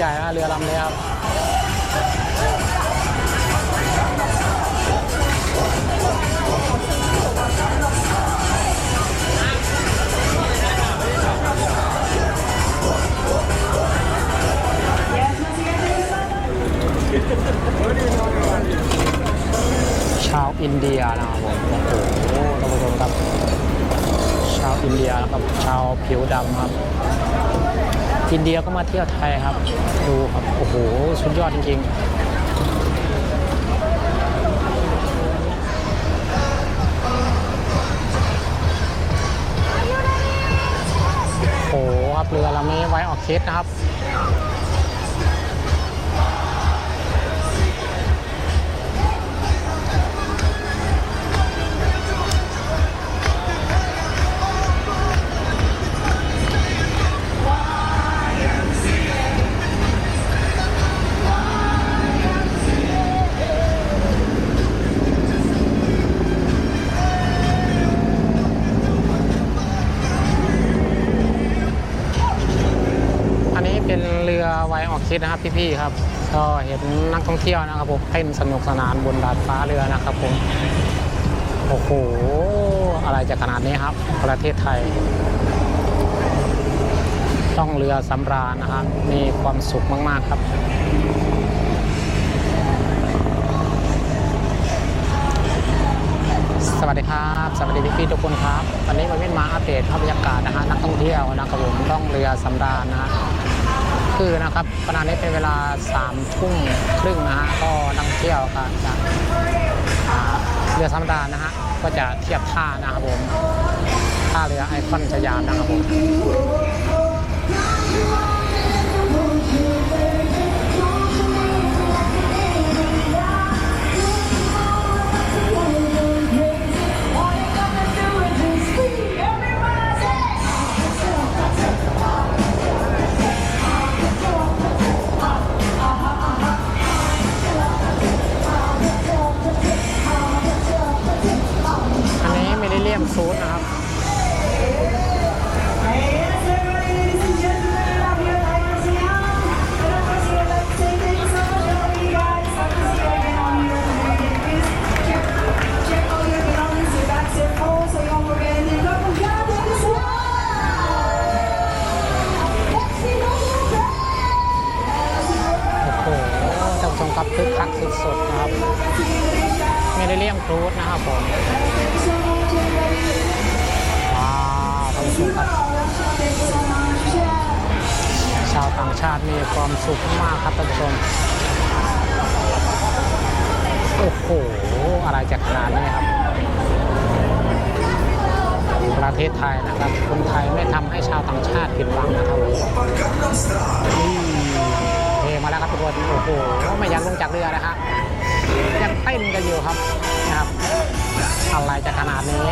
ใหญ่นะเรือลำนี้ครับชาวอินเดียนะครับผมโอ้โหท่านผู้ชมครับ ชาวอินเดียนะครับ ชาวผิวดำครับ อินเดียก็มาเที่ยวไทยครับ ดูครับ โอ้โห สุดยอดจริงๆ โอ้โหครับเรือลำนี้ไว้ออกเคสนะครับ คิดนะครับพี่ๆครับก็เห็นนักท่องเที่ยวนะครับผมเต้นสนุกสนานบนดาดฟ้าเรือนะครับผมโอ้โหอะไรจะขนาดนี้ครับ ประเทศไทย ต้องเรือสำราญนะครับมีความสุขมากๆครับสวัสดีครับสวัสดีพี่ๆทุกคนครับ วันนี้มาเว้นมาอัปเดตภาพบรรยากาศนะฮะนักท่องเที่ยวนะครับผมต้องเรือสำราญนะฮะ คือนะครับขณะนี้เป็นเวลา3ามทุ่มครึ่งนะฮะก็นักท่งเที่ยวก็จะเรือธรรมดานะฮะก็จะเทียบท่านะครับผมท่าเรือไอคอนสยามนะครับผมาวต่างชาติมีความสุขมากครับท่านผู้ชม โอ้โห อะไรจะขนาดนี้ครับ ประเทศไทยนะครับ คนไทยไม่ทำให้ชาวต่างชาติผิดหวังนะครับนี่เทมาแล้วครับทุกคน โอ้โห ไม่อยากลงจากเรือนะครับยังเต้นกันอยู่ครับนะครับ อะไรจะขนาดนี้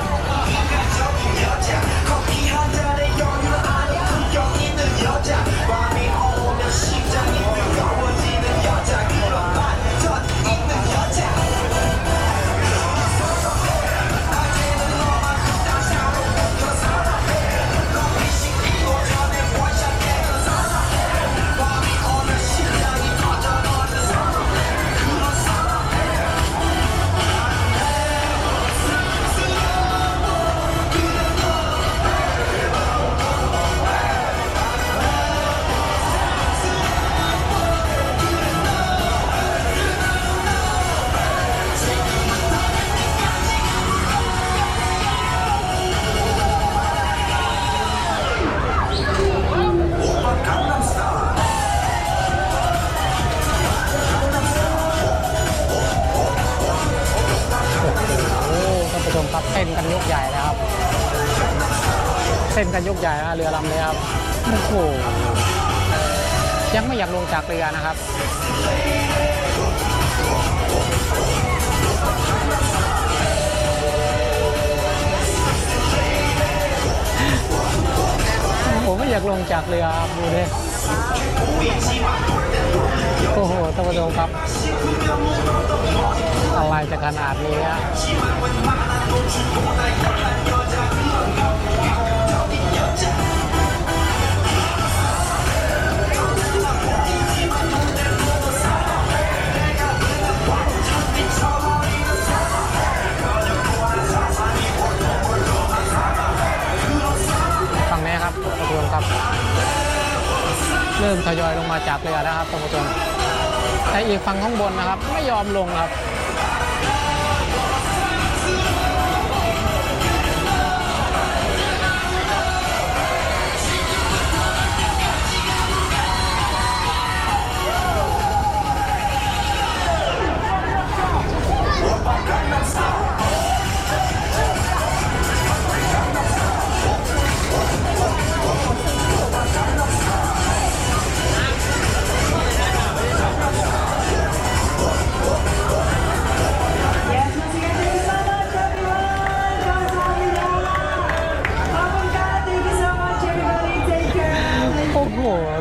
ยกใหญ่นะเรือลำนี้ครับโอ้โหยังไม่อยากลงจากเรือนะครับผมไม่อยากลงจากเรือครับดูดิโอ้โหท่านผู้ชมครับอะไรจะขนาดนี้อะ ท่านผู้ชมครับ เริ่มทยอยลงมาจากเรือแล้วครับท่านผู้ชมแต่อีกฝั่งข้างบนนะครับ ไม่ยอมลงครับ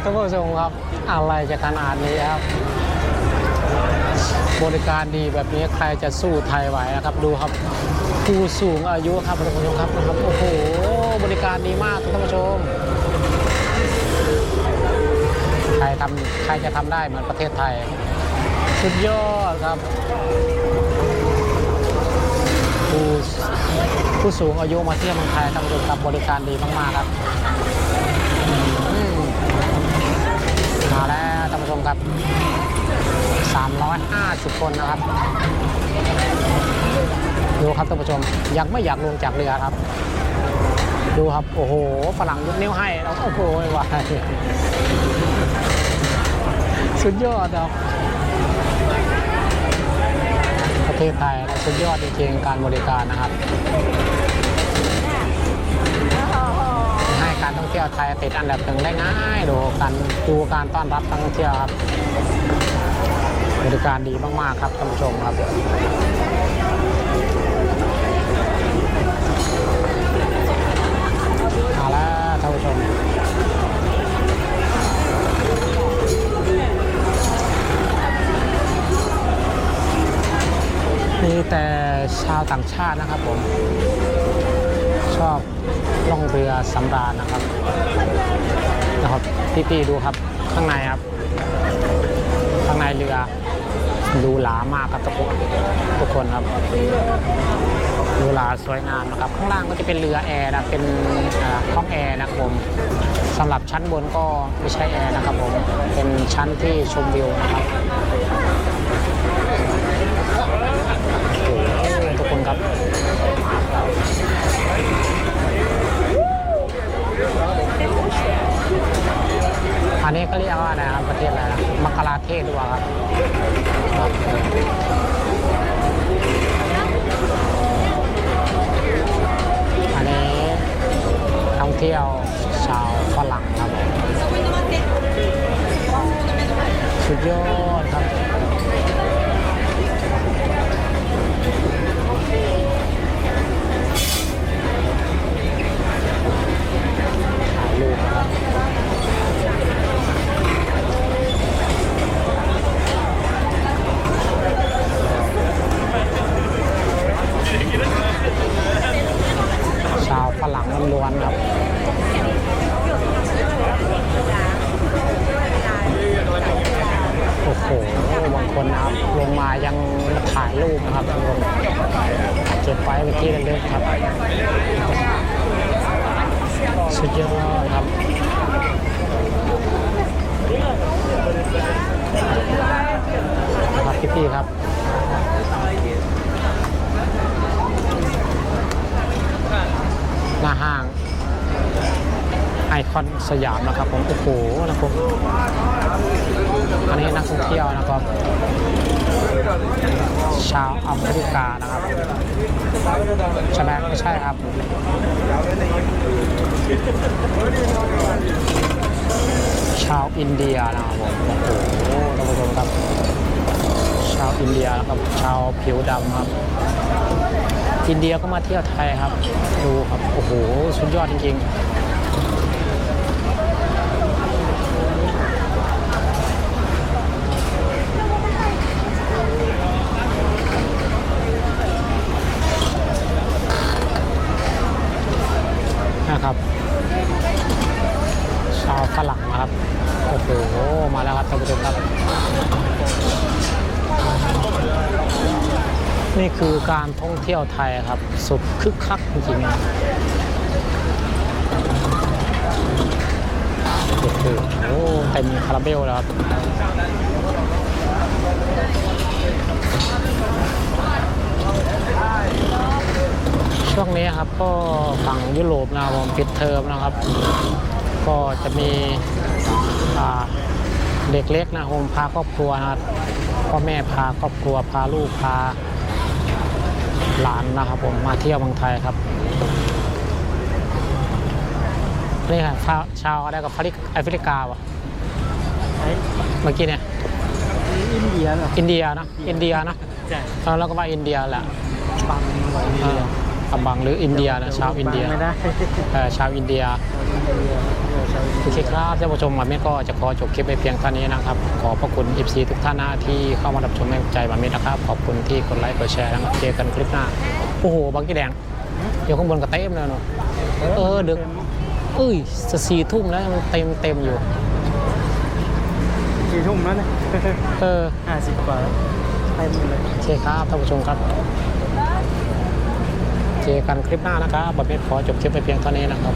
ท่านผู้ชมครับ อะไรจะขนาดนี้ครับ บริการดีแบบนี้ใครจะสู้ไทยไหวนะครับ ดูครับผู้สูงอายุครับท่านผู้ชมครับนะครับโอ้โหบริการดีมากท่านผู้ชม ใครทำใครจะทำได้เหมือนประเทศไทย สุดยอดครับผู้ผู้สูงอายุมาเที่ยวเมืองไทยท่านผู้ชมครับบริการดีมากๆครับอืมมาแล้วท่านผู้ช มครับ 350 คนนะครับ ดูครับท่านผู้ชม ยังไม่อยากลงจากเรือครับ ดูครับ โอ้โห ฝรั่งยกนิ้วให้แล้วโอ้โหวายสุดยอดครับประเทศไทยสุดยอดจริงๆการบริการนะครับ ให้ การท่องเที่ยวไทยติดอันดับหนึ่งได้ง่ายดูการดูการต้อนรับท่องเที่ยวครับบริการดีมากๆครับท่านผู้ชมครับมาล้วท่านผู้ชมมีแต่ชาวต่างชาตินะครับผม ชอบล่องเรือสำราญนะครับนะครับพี่ๆดูครับข้างในครับ ข้างในเรือดูหลามากครับทุกคนทุกคนครับดูหลาสวยงามนะครับ ข้างล่างก็จะเป็นเรือแอร์นะเป็นห้องแอร์นะครับผมสำหรับชั้นบนก็ไม่ใช่แอร์นะครับผมเป็นชั้นที่ชมวิวนะครับทุกคนครับ อันนี้ก็เรียกว่าอะไรครับประเทศอะไรนะมังกลาเทศหรือเปล่าครับอันนี้ท่องเที่ยวชาวฝรั่งครับสุดยอดครับ สุดยอดครับนะครับพี่ๆครับหน้าห้างไอคอนสยามนะครับผมโอ้โหนะครับ อันนี้นักท่องเที่ยวนะครับ ชาวอเมริกานะครับใช่ไหมไม่ใช่ครับชาวอินเดียนะครับผมโอ้โหท่านผู้ชมครับ ชาวอินเดียนะครับชาวผิวดำครับ อินเดียก็มาเที่ยวไทยครับ ดูครับ โอ้โห สุดยอดจริงๆ นะครับ ชาว ฝรั่งนะครับ โอ้โห มาแล้วครับท่านผู้ชมครับ นี่คือการท่องเที่ยวไทยครับ สุดคึกคักจริงๆโอ้โหแต่ต็มคาราเบลแล้วครับช่วงนี้ครับก็ฝั่งยุโรปนะครับผมปิดเทอมนะครับ ก็จะมีอ่าเด็กเล็กนะผมพาครอบครัวนะครับพ่อแม่พาครอบครัวพาลูกพาหลานนะครับผมมาเที่ยวเมืองไทยครับนี่ค่ะชาวชาวอะไรกับแอฟริกแอฟริกาวะไอ้เมื่อกี้เนี่ยอินเดียเหรออินเดียนะอินเดียนะใช่เออแล้วก็ว่าอินเดียแหละปังไว้เอออับบังหรืออินเดียนะชาวอินเดียไม่ได้เออชาวอินเดีย โอเคครับท่านผู้ชมมาเมฆก็จะขอจบคลิปไปเพียงเท่านี้นะครับ ขอพระคุณ FC ทุกท่านนะที่เข้ามารับชมให้กำลังใจมาเมฆนะครับ ขอบคุณที่กดไลค์กดแชร์นะครับเจอกันคลิปหน้า โอ้โหบางกี่แดงอยู่ข้างบนกระเต็มเลยเนาะเออดึกเอ้ยจะสี่ทุ่มแล้วมันเต็มเต็มอยู่กี่ทุ่มแล้วเนี่ยเออห้าสิบกว่าแล้วเต็มเลยโอเคครับท่านผู้ชมครับเจอกันคลิปหน้านะครับบัดเมฆขอจบคลิปไปเพียงเท่านี้นะครับ